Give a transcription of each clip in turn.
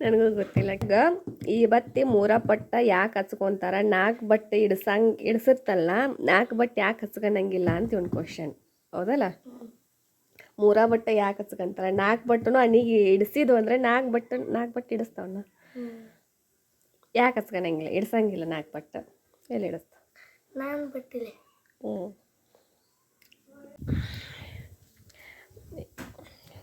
ನನಗೂ ಗೊತ್ತಿಲ್ಲ. ಈಗ ಈ ಬತ್ತಿ ಮೂರ ಪಟ್ಟ ಯಾಕೆ ಹಚ್ಕೊಂತಾರ? ನಾಲ್ಕು ಬಟ್ಟೆ ಇಡ್ಸಂಗ್ ಇಡ್ಸಿರ್ತಲ್ಲ ನಾಲ್ಕು ಬಟ್ಟೆ ಯಾಕೆ ಹಚ್ಕೊಳಂಗಿಲ್ಲ ಅಂತ ಒಂದು ಕ್ವಶನ್ ಹೌದಲ್ಲ? ಮೂರ ಬಟ್ಟೆ ಯಾಕೆ ಹಚ್ಕೊಂತಾರ? ನಾಲ್ಕು ಬಟ್ಟನು ಅನಿಗೆ ಇಡಿಸಿದ್ವು ಅಂದರೆ ನಾಲ್ಕು ಬಟ್ಟೆ ನಾಲ್ಕು ಬಟ್ಟೆ ಇಡಿಸ್ತಾವನ್ನ ಯಾಕೆ ಹಚ್ಕೊಳಂಗಿಲ್ಲ ಇಡ್ಸಂಗಿಲ್ಲ ನಾಲ್ಕು ಬಟ್ಟೆ. ಎಲ್ಲಿ ಇಡಿಸ್ತಾವ? ನಾನು ಹ್ಞೂ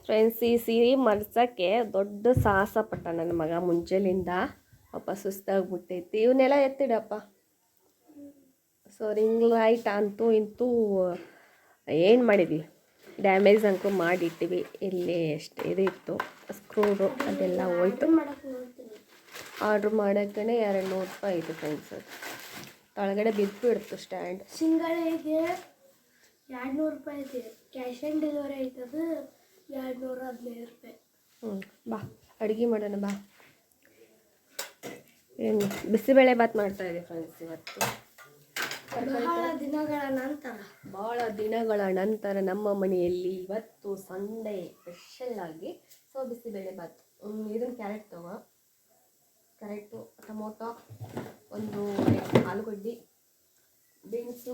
ಫ್ರೆಂಡ್ಸ್, ಈ ಸೀರೆ ಮರ್ಸೋಕ್ಕೆ ದೊಡ್ಡ ಸಾಹಸ ಪಟ್ಟ ನನ್ನ ಮಗ ಮುಂಜಾನಿಂದ ಪಾಪ ಸುಸ್ತಾಗ್ಬಿಟ್ಟೈತಿ. ಇವನ್ನೆಲ್ಲ ಎತ್ತಿಡಪ್ಪ? ಸೊ ರಿಂಗ್ ಲೈಟ್ ಅಂತೂ ಇಂತೂ ಏನು ಮಾಡಿದ್ವಿ? ಡ್ಯಾಮೇಜ್ ಅಂಕು ಮಾಡಿಟ್ಟಿವಿ. ಇಲ್ಲಿ ಎಷ್ಟು ಇದು ಇತ್ತು. ಸ್ಕ್ರೂಡು ಅದೆಲ್ಲ ಹೋಯ್ತು. ಆರ್ಡ್ರ್ ಮಾಡೋಕ್ಕೇ ಎರಡು ನೂರು ರೂಪಾಯಿ ಆಯಿತು ಫ್ರೆಂಡ್ಸ್ ಒಳಗಡೆ ಬಿದ್ದು ಬಿಡ್ತು ಸ್ಟ್ಯಾಂಡ್ ಸಿಂಗಳಿಗೆ ಎರಡು ನೂರು ರೂಪಾಯಿ ಇದೆ. ಕ್ಯಾಶ್ ಆನ್ ಡೆಲಿವರಿ ಐತದು ಎರಡು ನೂರ ಹದಿನೈದು ರೂಪಾಯಿ. ಹ್ಞೂ ಬಾ ಅಡುಗೆ ಮಾಡೋಣ ಬಾ. ಏನು ಬಿಸಿಬೇಳೆ ಬಾತ್ ಮಾಡ್ತಾ ಇದೆ ಫ್ರೆಂಡ್ಸ್ ಇವತ್ತು? ಬಹಳ ದಿನಗಳ ನಂತರ. ಬಹಳ ದಿನಗಳ ನಂತರ ನಮ್ಮ ಮನೆಯಲ್ಲಿ ಇವತ್ತು ಸಂಡೇ ಸ್ಪೆಷಲ್ ಆಗಿ ಸೊ ಬಿಸಿಬೇಳೆ ಬಾತ್ ಇದನ್ನು ಕ್ಯಾರೆಟ್ ತಗೋ. ಕ್ಯಾರೆಟು ಟೊಮೊಟೊ ಒಂದು ಆಲೂಗಡ್ಡೆ ಬೀನ್ಸು.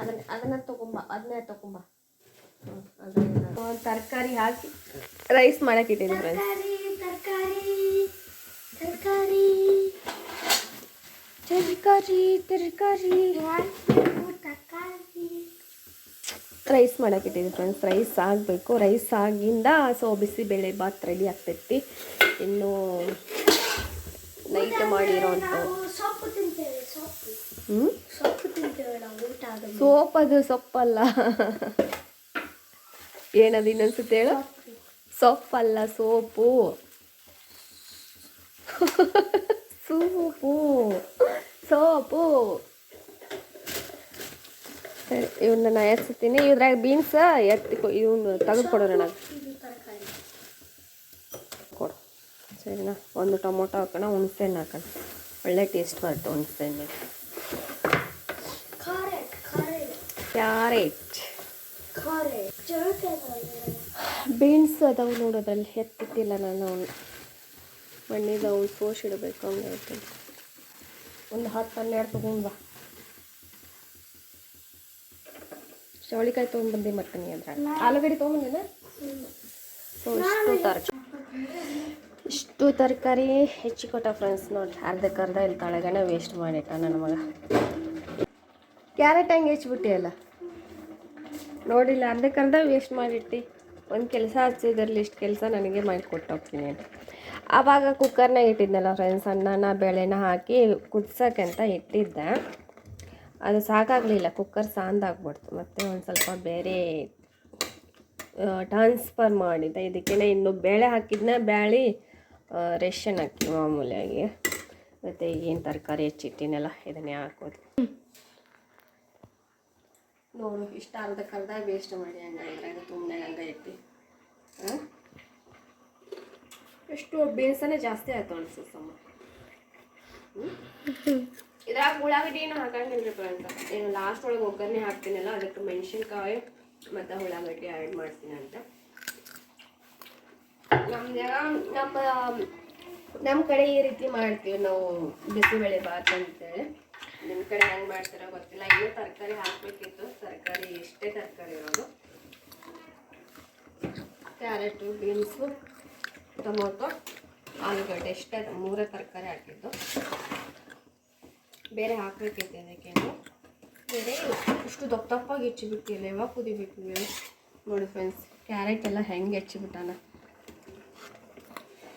ಅದನ್ನ ಅದನ್ನ ತಗೊಂಬ ಅದನ್ನೇ ತಗೊಂಬ. ತರಕಾರಿ ಹಾಕಿ ರೈಸ್ ಮಾಡಕ್ಕೆ ಇಟ್ಟಿದ್ದೀನಿ ಫ್ರೆಂಡ್ಸ್ ತರಕಾರಿ ತರಕಾರಿ ತರಕಾರಿ. ತರಕಾರಿ ತರಕಾರಿ. ತರಕಾರಿ ರೈಸ್ ಮಾಡಕ್ಕೆ ಇಟ್ಟಿದ್ದೀನಿ ಫ್ರೆಂಡ್ಸ್ ರೈಸ್ ಆಗಬೇಕು. ರೈಸ್ ಆಗಿಂದ ಸೊ ಬಿಸಿಬೇಳೆ ಬಾತ್ ರೆಡಿ ಆಗ್ತೈತಿ. ಇನ್ನು ನೈಟ್ ಮಾಡಿರೋಂಥ ಸೋಪ್ ಅದು ಸೊಪ್ಪಲ್ಲ. ಏನದು ಇನ್ನೊಂದ್ಸತಿ ಹೇಳು? ಸೊಪ್ಪಲ್ಲ ಸೋಪು. ಸೂಪು. ಸೋಪು. ಸರಿ ಇವನ್ನ ನಾ ಎತ್ತೀನಿ ಇದ್ರಾಗ ಬೀನ್ಸ್ ಎತ್ತಿ ಇವನ್ನ ತೆಗೆದು ಕೊಡೋಣ ಕೊಡು. ಸರಿನಾ? ಒಂದು ಟೊಮೊಟೊ ಹಾಕೋಣ ಹುಣಸೆಹಣ್ಣು ಹಾಕೋಣ. ಒಳ್ಳೆ ಟೇಸ್ಟ್ ಬರುತ್ತೆ ಹುಣಸೆ ಹಣ್ಣು ಕ್ಯಾರೆಟ್ ಬೀನ್ಸ್ ಅದಾವು ನೋಡೋದ್ರಲ್ಲಿ ಎತ್ತಿಟ್ಟಿಲ್ಲ ನಾನು ಅವನು. ಮಣ್ಣಿದ ಅವ್ನು ಸೋಸಿಡಬೇಕು ಹೇಳ್ತೀನಿ ಒಂದು ಹತ್ತು ಹನ್ನೆರಡು ತೊಗೊಂಡು ಬಾ. ಚವಳಿಕಾಯಿ ತೊಗೊಂಡ್ಬಂದು ಮತ್ತೆ ನೀ ಅಂದ್ರೆ ಆಲೂಗಡ್ಡೆ ತೊಗೊಂಬಂದಿನ ಸೊ ಇಷ್ಟು ತರಕಾರಿ ಇಷ್ಟು ತರಕಾರಿ ಹೆಚ್ಚಿ ಕೊಟ್ಟ ಫ್ರೆಂಡ್ಸ್ ನೋಡಿ ಅರ್ಧಕ್ಕೆ ಅರ್ಧ ಇಲ್ಲಿ ತಳಗನೆ ವೇಸ್ಟ್ ಮಾಡಿಟ್ಟ ನನ್ನ ಮಗ. ಕ್ಯಾರೆಟ್ ಹಂಗೆ ಹೆಚ್ಚಿಬಿಟ್ಟಿಯಲ್ಲ? ನೋಡಿಲ್ಲ. ಅರ್ಧಕ್ಕರ್ಧ ವೇಸ್ಟ್ ಮಾಡಿಟ್ಟು. ಒಂದು ಕೆಲಸ ಹಚ್ಚಿದ್ರಲ್ಲಿ ಇಷ್ಟು ಕೆಲಸ ನನಗೆ ಮಾಡಿಕೊಟ್ಟೋಗ್ತೀನಿ ಅಂತ. ಆವಾಗ ಕುಕ್ಕರ್ನಾಗ ಇಟ್ಟಿದ್ನಲ್ಲ ಫ್ರೆಂಡ್ಸ್ ಅನ್ನನ, ಬೇಳೆನ ಹಾಕಿ ಕುದ್ಸೋಕೆ ಅಂತ ಇಟ್ಟಿದ್ದೆ. ಅದು ಸಾಕಾಗಲಿಲ್ಲ. ಕುಕ್ಕರ್ ಸಾಂದಾಗ್ಬಿಡ್ತು. ಮತ್ತು ಒಂದು ಸ್ವಲ್ಪ ಬೇರೆ ಟ್ರಾನ್ಸ್ಫರ್ ಮಾಡಿದ್ದೆ. ಇದಕ್ಕೆ ಇನ್ನು ಬೇಳೆ ಹಾಕಿದ್ನ ಬ್ಯಾಳಿ ರೇಷನ್ ಹಾಕಿ ಮಾಮೂಲಿಯಾಗಿ. ಮತ್ತು ಏನು ತರಕಾರಿ ಹೆಚ್ಚಿಟ್ಟಿನೆಲ್ಲ ಇದನ್ನೇ ಹಾಕೋದು. ನೋಡು, ಇಷ್ಟ ಅರ್ಧ ಅರ್ಧ ವೇಸ್ಟ್ ಮಾಡಿ ಹಂಗೆ ಇದ್ರಾಗ ತುಂಬನೆ ಹಂಗೆ ಇಟ್ಟು ಹಾಂ? ಎಷ್ಟು ಬೇಸನೇ ಜಾಸ್ತಿ ಆಯ್ತು ಅನ್ಸುತ್ತಮ್ಮ ಇದ್ರಾಗ ಉಳ್ಳಾಗಡ್ಡಿ ಏನು ಹಾಕಂಗಿಲ್ಲ ಅಂತ ಏನು ಲಾಸ್ಟ್ ಒಳಗೆ ಒಗ್ಗರಣೆ ಹಾಕ್ತೀನಲ್ಲ, ಅದಕ್ಕೆ ಮೆಣಸಿನ್ಕಾಯಿ ಮತ್ತು ಉಳ್ಳಾಗಡ್ಡಿ ಆ್ಯಡ್ ಮಾಡ್ತೀನಿ ಅಂತ. ನಮ್ದಾಗ ನಮ್ಮ ನಮ್ಮ ಕಡೆ ಈ ರೀತಿ ಮಾಡ್ತೀವಿ ನಾವು ಬಿಸಿಬೇಳೆ ಬಾತ್ ಅಂತೇಳಿ. ನಿಮ್ಮ ಕಡೆ ಹೆಂಗೆ ಮಾಡ್ತೀರೋ ಗೊತ್ತಿಲ್ಲ. ಇನ್ನೂ ತರಕಾರಿ ಹಾಕಬೇಕಿತ್ತು. ತರಕಾರಿ ಎಷ್ಟೇ ತರಕಾರಿ ಇರೋದು. ಕ್ಯಾರೆಟು ಬೀನ್ಸು ಟೊಮೊಟೊ ಆಲೂಗಡ್ಡೆ ಎಷ್ಟೇ ಮೂರೇ ತರಕಾರಿ ಹಾಕಿದ್ದು. ಬೇರೆ ಹಾಕಬೇಕಿತ್ತು ಅದಕ್ಕೇನು ಬೇರೆ ಇಷ್ಟು ದಪ್ಪ ದಪ್ಪಾಗಿ ಹೆಚ್ಚಿಬಿಟ್ಟಿಲ್ಲ. ಯಾವಾಗ ಕುದಿಬೇಕು? ನೋಡಿ ಫ್ರೆಂಡ್ಸ್ ಕ್ಯಾರೆಟ್ ಎಲ್ಲ ಹೆಂಗೆ ಹೆಚ್ಚಿಬಿಟ್ಟಾನ?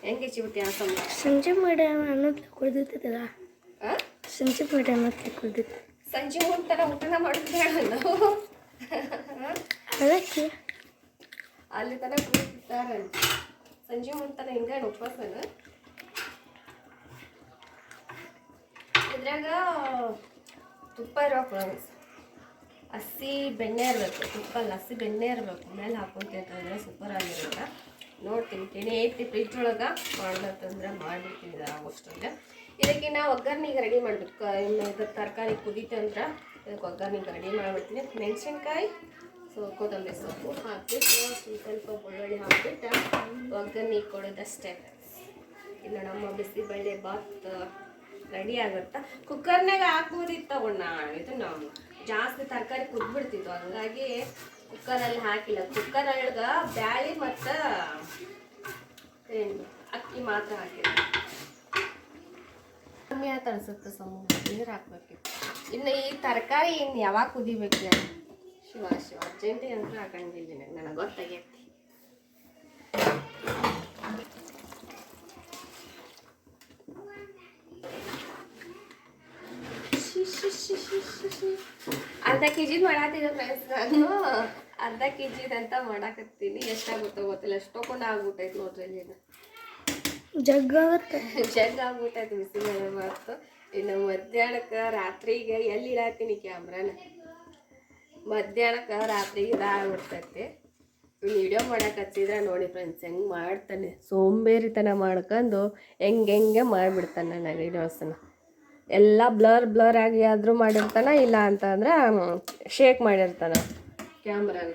ಹೆಂಗೆ ಹೆಚ್ಚಿಬಿಟ್ಟಿ ಸಂಜೆ ಮಾಡಿ ಅನ್ನೋದು ಕುಡಿದಿರ್ತೈತಲ್ಲ ಆ? ಸಂಜೆ ಊಟ ಮತ್ತೆ ಕುಡ್ದಿತ್ತು ಸಂಜೆ ಮುಂತನ ಊಟನ ಮಾಡಿದ್ರೆ ನಾವು ಅದಕ್ಕೆ? ಅಲ್ಲಿ ತನಕ ಕೂತಿರ್ತಾರೆ ಸಂಜೆ ಮುಂತನ ಹಿಂಗೆ ಉಪವಾಸನ? ಇದ್ರಾಗ ತುಪ್ಪ ಇರ್ಬೇಕು ಹಸಿ ಬೆಣ್ಣೆ ಇರಬೇಕು ತುಪ್ಪ ಹಸಿ ಬೆಣ್ಣೆ ಇರಬೇಕು. ಮೇಲೆ ಹಾಕೊಂತೀನಿ ಅಂತಂದ್ರೆ ಸೂಪರ್ ಆಗಿರುತ್ತೆ. ನೋಡ್ತೀನಿ ತಿನಿ ಐತಿ ಫ್ರಿಜ್ ಒಳಗೆ ಮಾಡ್ಲತ್ತಂದ್ರೆ ಮಾಡಿರ್ತೀನಿ ಆಗೋಷ್ಟೊಂದು ಇದಕ್ಕೆ ನಾವು ಒಗ್ಗರ್ಣೆಗೆ ರೆಡಿ ಮಾಡಬೇಕು. ಇದು ತರಕಾರಿ ಕುದೀತು ಅಂದ್ರೆ ಇದಕ್ಕೆ ಒಗ್ಗರಣೆಗೆ ರೆಡಿ ಮಾಡಿಬಿಡ್ತೀನಿ. ಮೆಣಸಿನ್ಕಾಯಿ, ಸೊ ಕೊತ್ತಂಬರಿ ಸೊಪ್ಪು ಹಾಕಿಬಿಟ್ಟು ಸ್ವಲ್ಪ ಬೆಳ್ಳುಳ್ಳಿ ಹಾಕಿಬಿಟ್ಟು ಒಗ್ಗರಣೆ ಕೊಡೋದಷ್ಟೇ. ಇಲ್ಲ ನಮ್ಮ ಬಿಸಿಬೇಳೆ ಬಾತ್ ರೆಡಿ ಆಗುತ್ತಾ? ಕುಕ್ಕರ್ನಾಗ ಹಾಕ್ಬೋದಿತ್ತು ತಗೊಂಡ ಇದು ನಾವು ಜಾಸ್ತಿ ತರಕಾರಿ ಕುದ್ಬಿಡ್ತಿದ್ವು ಹಂಗಾಗಿ ಕುಕ್ಕರಲ್ಲಿ ಹಾಕಿಲ್ಲ. ಕುಕ್ಕರ್ ಒಳಗೆ ಬ್ಯಾಳಿ ಮತ್ತು ಅಕ್ಕಿ ಮಾತ್ರ ಹಾಕಿಲ್ಲ. ಕಮ್ಮಿ ಆಯ್ತು ಅನ್ಸುತ್ತೆ ಸಮ. ನೀರು ಹಾಕ್ಬೇಕಿತ್ತು ಇನ್ನು ಈ ತರಕಾರಿ ಇನ್ನು ಯಾವಾಗ ಕುದಿಬೇಕು? ಶಿವ ಶಿವ. ಅರ್ಜೆಂಟಿಗೆ ಅಂತ ಹಾಕಂಗಿಲ್ಲ ನನಗೆ ಗೊತ್ತಾಗೈತಿ. ಅರ್ಧ ಕೆ ಜಿದ್ ಮಾಡಾತಿದ್ದೆ ಫ್ರೆಂಡ್ಸ್ ನಾನು. ಅರ್ಧ ಕೆ ಜಿದಂತ ಮಾಡಾಕತ್ತೀನಿ. ಎಷ್ಟಾಗುತ್ತೋ ಗೊತ್ತಿಲ್ಲ. ಎಷ್ಟೊಂದು ಆಗ್ಬಿಟ್ಟೈತೆ ನೋಡ್ರಿ ಜಗ್ಗಾಗುತ್ತೆ ಜಗ್ ಆಗ್ಬಿಟ್ಟೈತೆ ಮಾತು ಇನ್ನು ಮಧ್ಯಾಹ್ನಕ್ಕೆ ರಾತ್ರಿಗೆ ಎಲ್ಲಿ ಇಡತ್ತೀನಿ ಕ್ಯಾಮ್ರಾನ? ಮಧ್ಯಾಹ್ನಕ್ಕೆ ರಾತ್ರಿಗೆ ಇದಾಗ್ಬಿಡ್ತೈತಿ ವಿಡಿಯೋ ಮಾಡಕ್ಕೆ ಹಚ್ಚಿದ್ರೆ ನೋಡಿ ಫ್ರೆಂಡ್ಸ್ ಹೆಂಗೆ ಮಾಡ್ತಾನೆ. ಸೋಂಬೇರಿತನ ಮಾಡ್ಕೊಂಡು ಹೆಂಗೆ ಹೆಂಗೆ ಮಾಡಿಬಿಡ್ತಾನೆ ನನ್ನ ವೀಡಿಯೋಸನ್ನ ಎಲ್ಲ ಬ್ಲರ್ ಬ್ಲರ್ ಆಗಿ ಆದರೂ ಮಾಡಿರ್ತಾನೆ, ಇಲ್ಲ ಅಂತಂದ್ರೆ ಶೇಕ್ ಮಾಡಿರ್ತಾನೆ ಕ್ಯಾಮ್ರಾನ.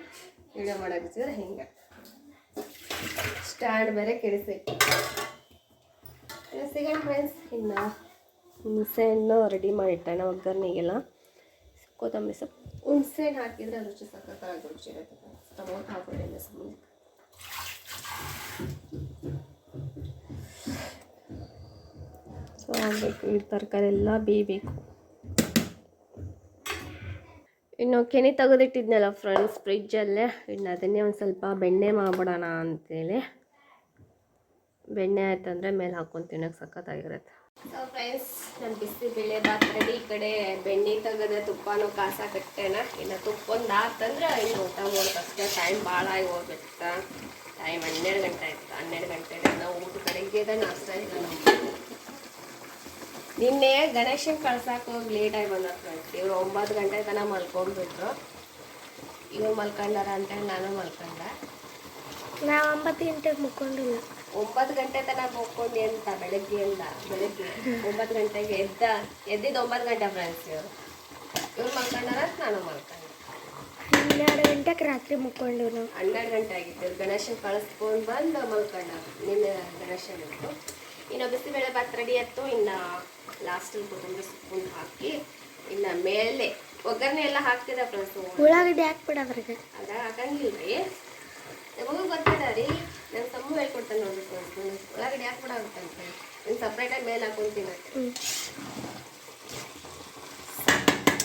ವಿಡಿಯೋ ಮಾಡಕ್ಕೆ ಹಚ್ಚಿದ್ರೆ ಹೆಂಗೆ? ಸ್ಟ್ಯಾಂಡ್ ಬೇರೆ ಕೆಡಿಸೈತಿ. ಸಿಗೋಣ ಫ್ರೆಂಡ್ಸ್ ಇನ್ನು ಹುಣಸೆಹಣ್ಣು ರೆಡಿ ಮಾಡಿಟ್ಟಣ ಒಗ್ಗರಣೆಗೆಲ್ಲ. ಕೊತ್ತಂಬರಿ ಸೊಪ್ಪು. ಹುಣಸೆಹಣ್ಣು ಅದು ರುಚಿ ಸಕ್ಕತ್ತಾಗಿ ರುಚಿ ಇರುತ್ತೆ ಟೊಮೊಟೊ ಹಾಕೋದ್ರಿಂದ ಸುಮ್ಮನೆ ಸೊ ಆಗಬೇಕು. ಈ ತರಕಾರಿ ಎಲ್ಲ ಬೇಯಬೇಕು. ಇನ್ನು ಕೆನೆ ತೆಗೆದಿಟ್ಟಿದ್ನಲ್ಲ ಫ್ರೆಂಡ್ಸ್ ಫ್ರಿಜ್ಜಲ್ಲೇ ಇನ್ನು ಅದನ್ನೇ ಒಂದು ಸ್ವಲ್ಪ ಬೆಣ್ಣೆ ಮಾಡ್ಬಿಡೋಣ ಅಂತೇಳಿ. ಬೆಣ್ಣೆ ಆಯ್ತಂದ್ರೆ ಮೇಲೆ ಹಾಕೊಂಡು ತಿನ್ನೋಕೆ ಸಖತ್ತಾಗಿರುತ್ತೆ. ಸೊ ಫ್ರೆಂಡ್ಸ್ ನಾನು ಬಿಸಿಬೇಳೆ ಬಾತ್ ರೆಡಿ ಈ ಕಡೆ ಬೆಣ್ಣೆ ತೆಗೆದ ತುಪ್ಪನೂ ಕಾಸಾಕಟ್ಟೆನ ಇನ್ನು ತುಪ್ಪ ಒಂದು ಆತಂದ್ರೆ ಇನ್ನು ಊಟ ಮಾಡೋದಷ್ಟೇ ಟೈಮ್ ಭಾಳ ಆಗಿ ಹೋಗ್ಬಿಡ್ತ ಟೈಮ್ ಹನ್ನೆರಡು ಗಂಟೆ ಆಯ್ತು. ಹನ್ನೆರಡು ಗಂಟೆ ನಾವು ಊಟ ಕಡೆಗೆ ನಾಷ್ಟ ಇಲ್ಲ ನಿನ್ನೆ ಗಣೇಶನ್ ಕಳ್ಸಕ್ಕೆ ಹೋಗಿ ಆಗಿ ಬಂದ ಫ್ರೆಂಡ್ಸ್ ಇವ್ರು ಒಂಬತ್ತು ಗಂಟೆ ತನಕ ಮಲ್ಕೊಂಡ್ಬಿಟ್ರು. ಇವ್ರು ಮಲ್ಕೊಂಡಾರ ಅಂತೇಳಿ ನಾನು ಮಲ್ಕೊಂಡೆ. ನಾವು ಒಂಬತ್ತು ಗಂಟೆಗೆ ಮುಕ್ಕೊಂಡಿಲ್ಲ ಒಂಬತ್ತು ಗಂಟೆ ತನಕ ಹೋಗ್ಕೊಂಡು ಅಂತ ಎಲ್ಲ ಬೆಳಗ್ಗೆ ಒಂಬತ್ತು ಗಂಟೆಗೆ ಎದ್ದ ಎದ್ದಿದ್ದು ಒಂಬತ್ತು ಗಂಟೆ ಫ್ರೆಂಡ್ಸ್ ಇವರು. ಇವ್ರು ಮಲ್ಕೊಂಡಾರ ನಾನು ಮಲ್ಕೊಂಡೆ ಹನ್ನೆರಡು ಗಂಟೆಗೆ ರಾತ್ರಿ ಮುಕ್ಕೊಂಡು ಹನ್ನೆರಡು ಗಂಟೆ ಆಗಿತ್ತು. ಗಣೇಶನ್ ಕಳಿಸ್ಕೊಂಡು ಬಂದು ಮಲ್ಕೊಂಡ ನಿನ್ನೆ ಗಣೇಶನ್ ಇತ್ತು. ಇನ್ನು ಬಿಸಿಬೇಳೆ ಭಾತ್ ರೆಡಿ ಆಯ್ತು ಇನ್ನು ಲಾಸ್ಟಲ್ಲಿ ಕೊತ್ತಂಬರಿ ಸೊಪ್ಪು ಹಾಕಿ ಇನ್ನು ಮೇಲೆ ಒಗ್ಗರಣೆ ಎಲ್ಲ ಹಾಕ್ತಿದ್ದೆ ಫ್ರೆಂಡ್ಸ್ ಉಳ್ಳಾಗಡ್ಡಿ ಹಾಕ್ಬಿಡ ಅದ್ರಾಗ ಹಾಕಂಗಿಲ್ಲ ರೀ ನಮಗೂ ಗೊತ್ತದ ರೀ. ನನ್ನ ತಮ್ಮ ಹೇಳ್ಕೊಡ್ತಾನೆ ನೋಡ್ಬೇಕು ಒಳಗಡೆ ಯಾಕೆ ಬಿಡಾಗುತ್ತಂತೆ ನೀನು ಸಪ್ರೇಟಾಗಿ ಮೇಲೆ ಹಾಕೊಂತೀನಿ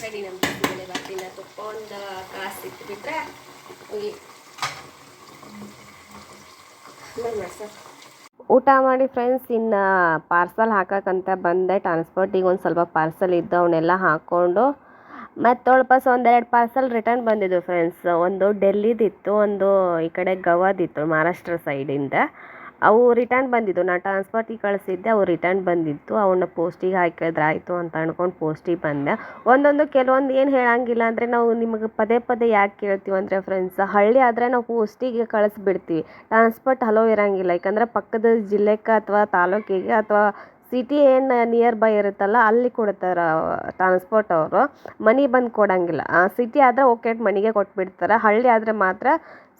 ರೆಡಿ ನಮ್ಮ ಮೇಲೆ ಬರ್ತಿಲ್ಲ ತುಪ್ಪ ಒಂದು ಕಾಸು ಇಟ್ಬಿಟ್ರೆ ಹೋಗಿ. ಸರ್. ಊಟ ಮಾಡಿ ಫ್ರೆಂಡ್ಸ್ ಇನ್ನು ಪಾರ್ಸಲ್ ಹಾಕೋಕ್ಕಂತ ಬಂದೆ. ಟ್ರಾನ್ಸ್ಪೋರ್ಟಿಗೆ ಒಂದು ಸ್ವಲ್ಪ ಪಾರ್ಸಲ್ ಇದ್ದು ಅವನ್ನೆಲ್ಲ ಹಾಕ್ಕೊಂಡು ಮತ್ತು ವಾಪಸ್ ಒಂದೆರಡು ಪಾರ್ಸಲ್ ರಿಟರ್ನ್ ಬಂದಿದ್ದು ಫ್ರೆಂಡ್ಸ್ ಒಂದು ಡೆಲ್ಲಿದಿತ್ತು, ಒಂದು ಈ ಕಡೆ ಗವಾದಿತ್ತು, ಮಹಾರಾಷ್ಟ್ರ ಸೈಡಿಂದ ಅವು ರಿಟರ್ನ್ ಬಂದಿದ್ದು ನಾನು ಟ್ರಾನ್ಸ್ಪೋರ್ಟಿಗೆ ಕಳಿಸಿದ್ದೆ, ಅವು ರಿಟರ್ನ್ ಬಂದಿತ್ತು. ಅವನ್ನ ಪೋಸ್ಟಿಗೆ ಹಾಕಿದ್ರೆ ಆಯಿತು ಅಂತ ಅಂದ್ಕೊಂಡು ಪೋಸ್ಟಿಗೆ ಬಂದೆ. ಒಂದೊಂದು ಕೆಲವೊಂದು ಏನು ಹೇಳಂಗಿಲ್ಲ ಅಂದರೆ ನಾವು ನಿಮಗೆ ಪದೇ ಪದೇ ಯಾಕೆ ಕೇಳ್ತೀವಿ ಅಂದರೆ ಫ್ರೆಂಡ್ಸ್ ಹಳ್ಳಿ ಆದರೆ ನಾವು ಪೋಸ್ಟಿಗೆ ಕಳಿಸ್ಬಿಡ್ತೀವಿ ಟ್ರಾನ್ಸ್ಪೋರ್ಟ್ ಹಲೋ ಇರಂಗಿಲ್ಲ. ಯಾಕಂದರೆ ಪಕ್ಕದ ಜಿಲ್ಲೆಗೆ ಅಥವಾ ತಾಲೂಕಿಗೆ ಅಥವಾ ಸಿಟಿ ಏನು ನಿಯರ್ ಬೈ ಇರುತ್ತಲ್ಲ, ಅಲ್ಲಿ ಕೊಡ್ತಾರೆ ಟ್ರಾನ್ಸ್ಪೋರ್ಟ್ ಅವರು. ಮನಿ ಬಂದು ಕೊಡಂಗಿಲ್ಲ. ಸಿಟಿ ಆದರೆ ಓಕೆ ಮನೆಗೆ ಕೊಟ್ಬಿಡ್ತಾರೆ. ಹಳ್ಳಿ ಆದರೆ ಮಾತ್ರ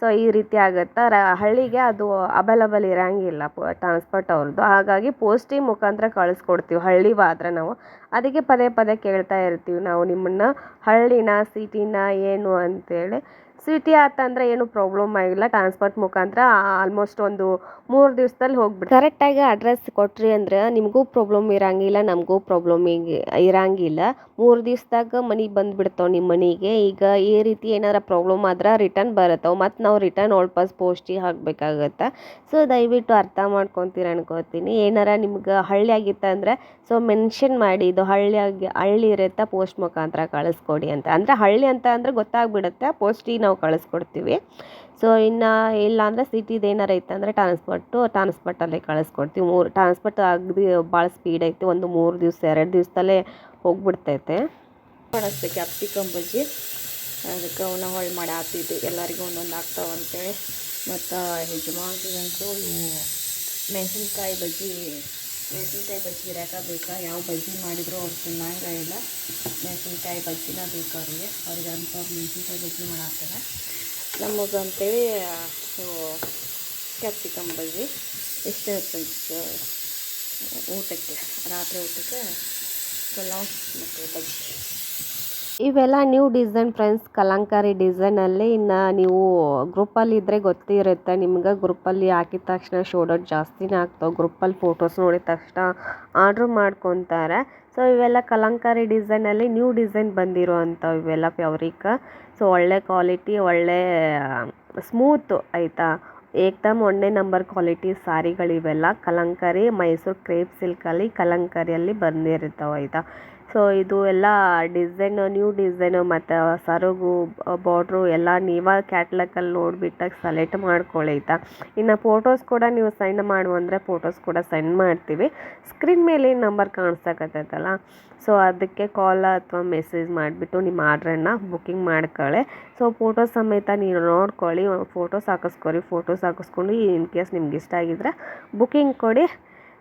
ಸೊ ಈ ರೀತಿ ಆಗುತ್ತೆ? ರ, ಹಳ್ಳಿಗೆ ಅದು ಅವೈಲಬಲ್ ಇರೋಂಗಿಲ್ಲ ಟ್ರಾನ್ಸ್ಪೋರ್ಟ್ ಅವ್ರದ್ದು ಹಾಗಾಗಿ ಪೋಸ್ಟಿಂಗ್ ಮುಖಾಂತರ ಕಳಿಸ್ಕೊಡ್ತೀವಿ. ಹಳ್ಳಿ ಆದ್ರೆ ನಾವು. ಅದಕ್ಕೆ ಪದೇ ಪದೇ ಕೇಳ್ತಾ ಇರ್ತೀವಿ ನಾವು ನಿಮ್ಮನ್ನು. ಹಳ್ಳಿನ, ಸಿಟಿನ ಏನು ಅಂತೇಳಿ. ಸಿಟಿ ಆತಂದ್ರೆ ಏನು ಪ್ರಾಬ್ಲಮ್ ಆಗಿಲ್ಲ. ಟ್ರಾನ್ಸ್ಪೋರ್ಟ್ ಮುಖಾಂತರ ಆಲ್ಮೋಸ್ಟ್ ಒಂದು ಮೂರು ದಿವಸದಲ್ಲಿ ಹೋಗ್ಬಿಟ್ಟು ಕರೆಕ್ಟಾಗಿ ಅಡ್ರೆಸ್ ಕೊಟ್ರಿ ಅಂದ್ರೆ ನಿಮಗೂ ಪ್ರಾಬ್ಲಮ್ ಇರಂಗಿಲ್ಲ, ನಮಗೂ ಪ್ರಾಬ್ಲಮ್ ಇರಂಗಿಲ್ಲ. ಮೂರು ದಿವಸದಾಗ ಮನೆಗೆ ಬಂದುಬಿಡ್ತಾವೆ ನಿಮ್ಮ ಮನೆಗೆ. ಈಗ ಈ ರೀತಿ ಏನಾರ ಪ್ರಾಬ್ಲಮ್ ಆದ್ರೆ ರಿಟರ್ನ್ ಬರುತ್ತವೆ. ಮತ್ತು ನಾವು ರಿಟರ್ನ್ ವಾಪಸ್ ಪೋಸ್ಟಿಗೆ ಹಾಕಬೇಕಾಗತ್ತೆ. ಸೊ ದಯವಿಟ್ಟು ಅರ್ಥ ಮಾಡ್ಕೊತೀರ ಅನ್ಕೋತೀನಿ. ಏನಾರ ನಿಮ್ಗೆ ಹಳ್ಳಿ ಆಗಿತ್ತಂದ್ರೆ ಸೊ ಮೆನ್ಷನ್ ಮಾಡಿ, ಇದು ಹಳ್ಳಿ ಹಳ್ಳಿ ಇರುತ್ತೆ ಪೋಸ್ಟ್ ಮುಖಾಂತರ ಕಳಿಸ್ಕೊಡಿ ಅಂತ. ಅಂದರೆ ಹಳ್ಳಿ ಅಂತ ಅಂದರೆ ಗೊತ್ತಾಗ್ಬಿಡುತ್ತೆ ಪೋಸ್ಟಿಗೆ ನಾವು ಕಳಿಸ್ಕೊಡ್ತೀವಿ. ಸೊ ಇನ್ನು ಇಲ್ಲ ಅಂದರೆ ಸಿಟಿದು ಏನಾರ ಅಂದರೆ ಟ್ರಾನ್ಸ್ಪೋರ್ಟು ಟ್ರಾನ್ಸ್ಪೋರ್ಟಲ್ಲೇ ಕಳಿಸ್ಕೊಡ್ತೀವಿ. ಮೂರು ಟ್ರಾನ್ಸ್ಪೋರ್ಟ್ ಅಗದಿ ಭಾಳ ಸ್ಪೀಡ್ ಐತೆ. ಒಂದು ಮೂರು ದಿವಸ, ಎರಡು ದಿವಸದಲ್ಲೇ ಹೋಗ್ಬಿಡ್ತೈತೆ. ಮಾಡಿಸ್ದೆ ಕ್ಯಾಪ್ಸಿಕಮ್ ಬಜ್ಜಿ ಅದಕ್ಕೆ ಅವನ್ನ ಹೊಳ್ಳಿ ಮಾಡಿ ಆತಿದ್ದು ಎಲ್ಲರಿಗೂ ಒಂದೊಂದು ಆಗ್ತಾವ ಅಂತೇಳಿ. ಮತ್ತು ಯಜಮಾನ್ ಇವು ಮೆಣಸಿನ್ಕಾಯಿ ಬಜ್ಜಿ ಮೆಣಸಿನ್ಕಾಯಿ ಬಜ್ಜಿ ಬೇಕಾ? ಯಾವ ಬಜ್ಜಿ ಮಾಡಿದ್ರು ಅವ್ರು ತಿನ್ನಂಗ ಇಲ್ಲ. ಮೆಣಸಿನ್ಕಾಯಿ ಬಜ್ಜಿನ ಬೇಕು ಅವ್ರಿಗೆ. ಅವ್ರಿಗೆ ಅಂತ ಮೆಣಸಿನ್ಕಾಯಿ ಬಜ್ಜಿ ಮಾಡಾಕ್ತಾರೆ. ನಮಗಂತೇಳಿ ಇವು ಕ್ಯಾಪ್ಸಿಕಮ್ ಬಜ್ಜಿ. ಎಷ್ಟು ಫ್ರೆಂಡ್ಸ್ ಊಟಕ್ಕೆ, ರಾತ್ರಿ ಊಟಕ್ಕೆ ಪಲಾವ್ ಮತ್ತು ಬಜ್ಜಿ. ಇವೆಲ್ಲ ನ್ಯೂ ಡಿಸೈನ್ ಫ್ರೆಂಡ್ಸ್ ಕಲಂಕಾರಿ ಡಿಸೈನಲ್ಲಿ ಇನ್ನು ನೀವು ಗ್ರೂಪಲ್ಲಿ ಇದ್ದರೆ ಗೊತ್ತಿರುತ್ತೆ. ನಿಮ್ಗೆ ಗ್ರೂಪಲ್ಲಿ ಹಾಕಿದ ತಕ್ಷಣ ಶೋಡೌಟ್ ಜಾಸ್ತಿನೇ ಗ್ರೂಪ್ ಗ್ರೂಪಲ್ಲಿ ಫೋಟೋಸ್ ನೋಡಿದ ತಕ್ಷಣ ಆರ್ಡರ್ ಮಾಡ್ಕೊತಾರೆ. ಸೊ ಇವೆಲ್ಲ ಕಲಂಕಾರಿ ಡಿಸೈನಲ್ಲಿ ನ್ಯೂ ಡಿಸೈನ್ ಬಂದಿರೋ ಅಂಥವು ಇವೆಲ್ಲ ಫ್ಯಾವ್ರಿಕ್ ಸೊ ಒಳ್ಳೆ ಕ್ವಾಲಿಟಿ ಒಳ್ಳೆ ಸ್ಮೂತು ಆಯಿತಾ? ಏಕ್ದಮ್ ಒಂದೇ ನಂಬರ್ ಕ್ವಾಲಿಟಿ ಸಾರಿಗಳಿವೆಲ್ಲ. ಕಲಂಕಾರಿ, ಮೈಸೂರು ಕ್ರೇಪ್ ಸಿಲ್ಕಲ್ಲಿ ಕಲಂಕಾರಿಯಲ್ಲಿ ಬಂದಿರ್ತಾವೆ ಆಯಿತಾ? ಸೊ, ಇದು ಎಲ್ಲ ಡಿಸೈನು, ನ್ಯೂ ಡಿಸೈನು ಮತ್ತು ಸರಗು, ಬಾರ್ಡ್ರು ಎಲ್ಲ ನೀವೇ ಕ್ಯಾಟ್ಲಾಗಲ್ಲಿ ನೋಡಿಬಿಟ್ಟಾಗ ಸೆಲೆಕ್ಟ್ ಮಾಡ್ಕೊಳ್ಳಿ ಆಯಿತಾ? ಇನ್ನು ಫೋಟೋಸ್ ಕೂಡ ನೀವು ಸೆಂಡ್ ಮಾಡು ಅಂದರೆ ಫೋಟೋಸ್ ಕೂಡ ಸೆಂಡ್ ಮಾಡ್ತೀವಿ. ಸ್ಕ್ರೀನ್ ಮೇಲೆ ನಂಬರ್ ಕಾಣಿಸಕತ್ತೈತಲ್ಲ? ಸೊ ಅದಕ್ಕೆ ಕಾಲ್ ಅಥವಾ ಮೆಸೇಜ್ ಮಾಡಿಬಿಟ್ಟು ನಿಮ್ಮ ಆರ್ಡ್ರನ್ನು ಬುಕ್ಕಿಂಗ್ ಮಾಡ್ಕೊಳ್ಳಿ. ಸೊ ಫೋಟೋ ಸಮೇತ ನೀವು ನೋಡ್ಕೊಳ್ಳಿ ಫೋಟೋಸ್ ಹಾಕಿಸ್ಕೊರಿ ಫೋಟೋಸ್ ಹಾಕಿಸ್ಕೊಂಡು ಇನ್ ಕೇಸ್ ನಿಮ್ಗೆ ಇಷ್ಟ ಆಗಿದ್ರೆ ಬುಕ್ಕಿಂಗ್ ಕೊಡಿ.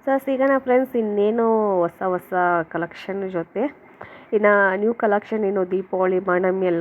ಸೊ ಸಿಗೋಣ ಫ್ರೆಂಡ್ಸ್ ಇನ್ನೇನು ಹೊಸ ಹೊಸ ಕಲೆಕ್ಷನ್ ಜೊತೆ. ಇನ್ನು ನ್ಯೂ ಕಲೆಕ್ಷನ್ ಏನು ದೀಪಾವಳಿ ಬಾಣಮಿ ಎಲ್ಲ